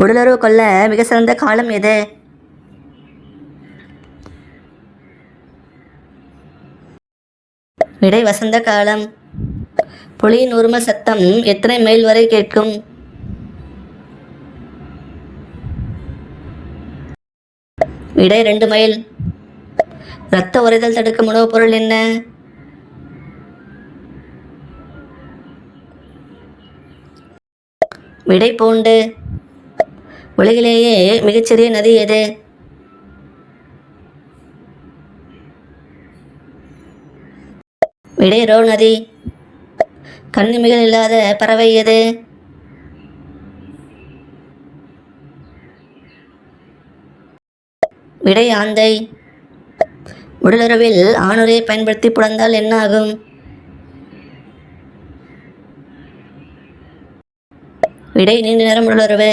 உடலுறவு கொள்ள மிக சிறந்த காலம் எது? விடை வசந்த காலம். புலியின் உரும சத்தம் எத்தனை மைல் வரை கேட்கும்? விடை ரெண்டு மைல். இரத்த உறைதல் தடுக்கும் உணவுப் பொருள் என்ன? விடை பூண்டு உலகிலேயே மிகச்சிறிய நதி எது? விடை ரோ நதி கண்ணிமிகள் இல்லாத பறவை எது? விடை ஆந்தை. உடலுறவில் ஆணுரையை பயன்படுத்தி புலந்தால் என்ன ஆகும்? விடை நீண்ட நேரம் உடலுறவு.